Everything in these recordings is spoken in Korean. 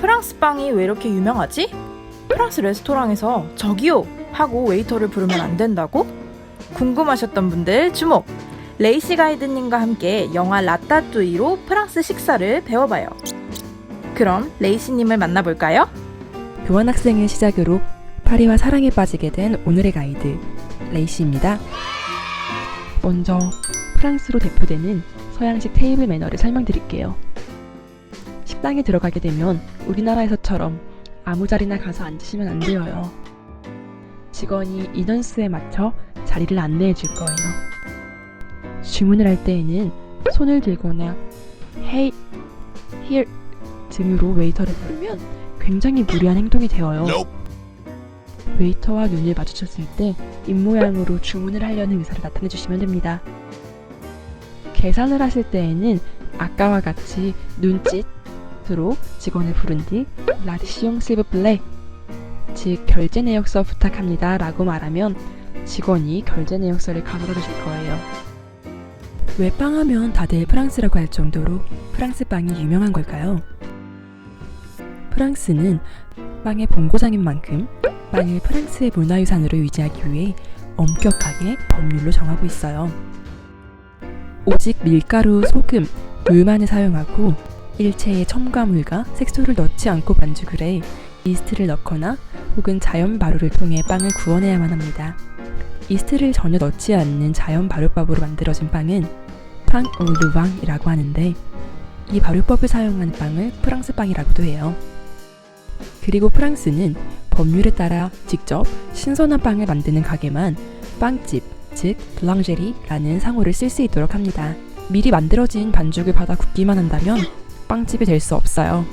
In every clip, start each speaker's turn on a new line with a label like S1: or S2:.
S1: 프랑스 빵이 왜 이렇게 유명하지? 프랑스 레스토랑에서 저기요! 하고 웨이터를 부르면 안 된다고? 궁금하셨던 분들 주목! 레이시 가이드님과 함께 영화 라따뚜이로 프랑스 식사를 배워봐요. 그럼 레이시님을 만나볼까요?
S2: 교환학생을 시작으로 파리와 사랑에 빠지게 된 오늘의 가이드 레이시입니다. 먼저 프랑스로 대표되는 서양식 테이블 매너를 설명드릴게요. 식당에 들어가게 되면 우리나라에서처럼 아무 자리나 가서 앉으시면 안 되어요. 직원이 인원수에 맞춰 자리를 안내해 줄 거예요. 주문을 할 때에는 손을 들거나 hey, here 등으로 웨이터를 부르면 굉장히 무리한 행동이 되어요. 웨이터와 눈을 마주쳤을 때 입모양으로 주문을 하려는 의사를 나타내 주시면 됩니다. 계산을 하실 때에는 아까와 같이 눈짓 으로 직원을 부른 뒤 라디시용 실브플레 즉 결제 내역서 부탁합니다 라고 말하면 직원이 결제 내역서를 가져다 주실 거예요. 왜 빵하면 다들 프랑스라고 할 정도로 프랑스 빵이 유명한 걸까요? 프랑스는 빵의 본고장인 만큼 빵을 프랑스의 문화유산으로 유지하기 위해 엄격하게 법률로 정하고 있어요. 오직 밀가루, 소금, 물만을 사용하고 일체의 첨가물과 색소를 넣지 않고 반죽을 해 이스트를 넣거나 혹은 자연 발효를 통해 빵을 구워내야만 합니다. 이스트를 전혀 넣지 않는 자연 발효법으로 만들어진 빵은 빵 올루방이라고 하는데 이 발효법을 사용한 빵을 프랑스 빵이라고도 해요. 그리고 프랑스는 법률에 따라 직접 신선한 빵을 만드는 가게만 빵집, 즉 블랑제리라는 상호를 쓸 수 있도록 합니다. 미리 만들어진 반죽을 받아 굽기만 한다면 빵집이 될 수 없어요.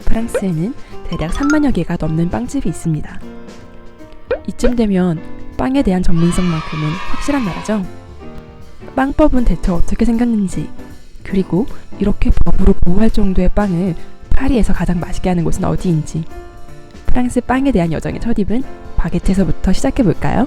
S2: 프랑스에는 대략 3만여 개가 넘는 빵집이 있습니다. 이쯤 되면 빵에 대한 전문성만큼은 확실한 나라죠. 빵법은 대체 어떻게 생겼는지, 그리고 이렇게 법으로 보호할 정도의 빵을 파리에서 가장 맛있게 하는 곳은 어디인지, 프랑스 빵에 대한 여정의 첫 입은 바게트에서부터 시작해 볼까요?